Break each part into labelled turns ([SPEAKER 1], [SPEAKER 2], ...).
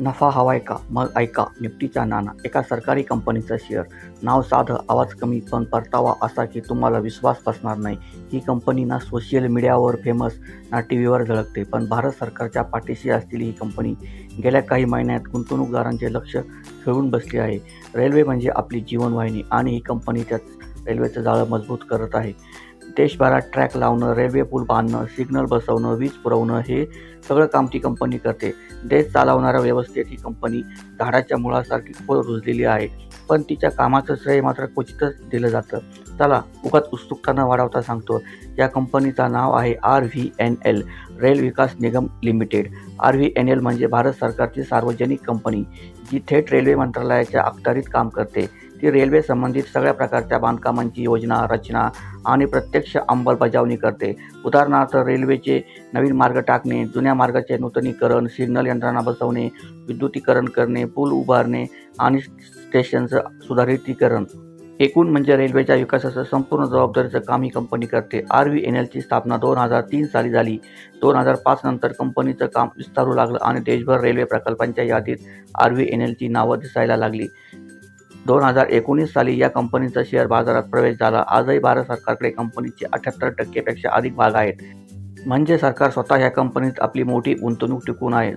[SPEAKER 1] नफा हवाय का? मग ऐका निफ्टीचा नाना एका सरकारी कंपनीचा शेअर. नाव साधं आवाज कमी पण परतावा असा की तुम्हाला विश्वास बसणार नाही. ही कंपनी ना सोशल मीडियावर फेमस ना टी व्हीवर झळकते. पण भारत सरकारच्या पाठीशी असलेली ही कंपनी गेल्या काही महिन्यात गुंतवणूकदारांचे लक्ष खेळून बसली आहे. रेल्वे म्हणजे आपली जीवनवाहिनी आणि ही कंपनी त्याच रेल्वेचं जाळं मजबूत करत आहे. देशभरात ट्रॅक लावणं रेल्वे पूल बांधणं सिग्नल बसवणं वीज पुरवणं हे सगळं काम ती कंपनी करते. देश चालवणाऱ्या व्यवस्थेत ही कंपनी झाडाच्या मुळासारखी खोल रुजलेली आहे. पण तिच्या कामाचं श्रेय मात्र क्वचितच दिलं जातं. चला उगाच उत्सुकता न वाढवता सांगतो या कंपनीचं नाव आहे R V N L rail Vikas Nigam limited R V N L म्हणजे भारत सरकारची सार्वजनिक कंपनी जी थेट रेल्वे मंत्रालयाच्या अखत्यारीत काम करते. ती रेल्वे संबंधित सगळ्या प्रकारच्या बांधकामांची योजना रचना आणि प्रत्यक्ष अंमलबजावणी करते. उदाहरणार्थ रेल्वेचे नवीन मार्ग टाकणे जुन्या मार्गाचे नूतनीकरण सिग्नल यंत्रणा बसवणे विद्युतीकरण करणे पूल उभारणे आणि स्टेशनचं सुधारितीकरण. एकूण म्हणजे रेल्वेच्या विकासाचं संपूर्ण जबाबदारीचं काम ही कंपनी करते. आर व्ही एन एलची स्थापना दोन हजार तीन साली झाली. दोन हजार पाच नंतर कंपनीचं काम विस्तारू लागलं आणि देशभर रेल्वे प्रकल्पांच्या यादीत आर व्ही एन एलची नावं दिसायला लागली. दोन हजार एकोणीस साली या कंपनीचा शेअर बाजारात प्रवेश झाला. आजही भारत सरकारकडे कंपनीचे अठ्याहत्तर टक्केपेक्षा अधिक भाग आहेत. म्हणजे सरकार स्वतः या कंपनीत आपली मोठी गुंतवणूक टिकून आहे.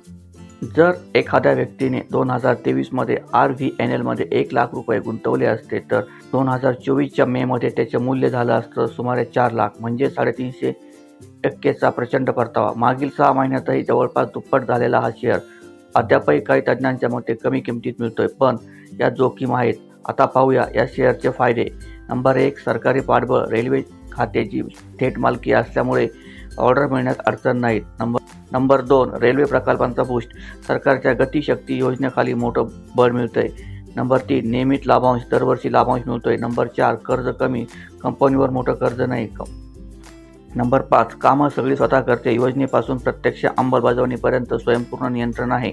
[SPEAKER 1] जर एखाद्या व्यक्तीने दोन हजार तेवीसमध्ये आर व्ही एन एलमध्ये एक लाख रुपये गुंतवले असते तर दोन हजार चोवीसच्या मेमध्ये त्याचे मूल्य झालं असतं सुमारे चार लाख म्हणजे साडेतीनशे टक्केचा प्रचंड परतावा. मागील सहा महिन्यातही जवळपास दुप्पट झालेला हा शेअर अद्यापही काही तज्ज्ञांच्या मते कमी किमतीत मिळतोय. पण या जोखीम आहेत. आता पाहूया या शेअरचे फायदे. नंबर एक सरकारी पाठबळ रेल्वे खात्याची थेट मालकी असल्यामुळे ऑर्डर मिळण्यात अडचण नाहीत. नंबर नंबर दोन रेल्वे प्रकल्पांचा बूस्ट सरकारच्या गतिशक्ती योजनेखाली मोठं बळ मिळतंय. नंबर तीन नियमित लाभांश दरवर्षी लाभांश मिळतोय. नंबर चार कर्ज कमी कंपनीवर मोठं कर्ज नाही. नंबर पाच कामं सगळी स्वतः करते. योजनेपासून प्रत्यक्ष अंमलबजावणीपर्यंत स्वयंपूर्ण नियंत्रण आहे.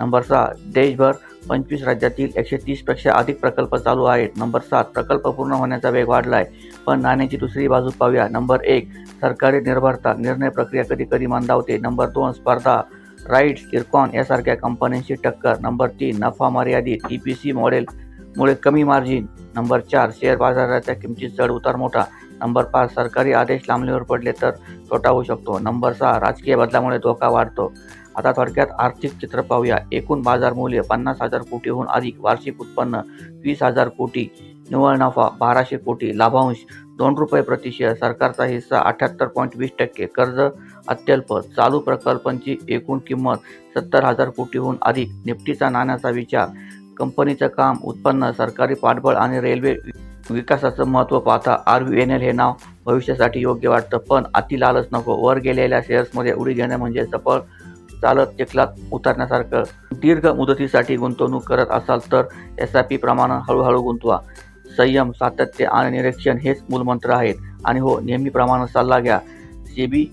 [SPEAKER 1] नंबर सहा देशभर पंचवीस राज्यातील एकशे तीसपेक्षा अधिक प्रकल्प चालू आहेत. नंबर सात प्रकल्प पूर्ण होण्याचा वेग वाढला आहे पण नाण्याची दुसरी बाजू पाहूया. नंबर एक सरकारी निर्भरता निर्णय प्रक्रिया कधी कधी मंदावते. नंबर दोन स्पर्धा राईट्स किरकॉन यासारख्या कंपन्यांची टक्कर. नंबर तीन नफा मर्यादित ई पी सी मॉडेलमुळे कमी मार्जिन. नंबर चार शेअर बाजाराच्या किमतीत चढ उतार मोठा. नंबर पाच सरकारी आदेश लांबणीवर पडले तर तोटा होऊ शकतो. नंबर सहा राजकीय बदलामुळे धोका वाढतो. आता थोडक्यात आर्थिक चित्र पाहूया. एकूण बाजार मूल्य पन्नास हजार कोटीहून अधिक वार्षिक उत्पन्न वीस हजार कोटी निव्वळ नफा बाराशे कोटी लाभांश दोन रुपये प्रति सरकारचा हिस्सा अठ्याहत्तर पॉईंट वीस टक्के कर्ज अत्यल्प चालू प्रकल्पांची एकूण किंमत सत्तर हजार कोटीहून अधिक निफ्टीचा नाण्याचा विचार कंपनीचं काम उत्पन्न सरकारी पाठबळ आणि रेल्वे विकासाचं महत्त्व पाहता आर व्ही एन एल हे नाव भविष्यासाठी योग्य वाटतं. पण अति लालच नको. वर गेलेल्या शेअर्समध्ये उडी घेणं म्हणजे सफळ चालत चिखलात उतरण्यासारखं. दीर्घ मुदतीसाठी गुंतवणूक करत असाल तर एस आय पी प्रमाणे हळूहळू गुंतवा. संयम सातत्य आणि निरीक्षण हेच मूलमंत्र आहेत. आणि हो नेहमीप्रमाणे सल्ला घ्या. सेबी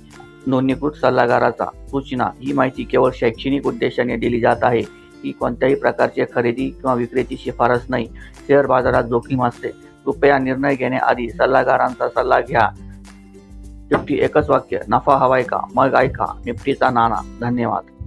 [SPEAKER 1] नोंदणीकृत सल्लागाराचा सूचना. ही माहिती केवळ शैक्षणिक उद्देशाने दिली जात आहे. ही कोणत्याही प्रकारची खरेदी किंवा विक्रीची शिफारस नाही. शेअर बाजारात जोखीम असते. कृपया निर्णय घेण्याआधी सल्लागारांचा सल्ला घ्या. शेवटी एकच वाक्य नफा हवाय का? मग ऐका निफ्टीचा नाना धन्यवाद.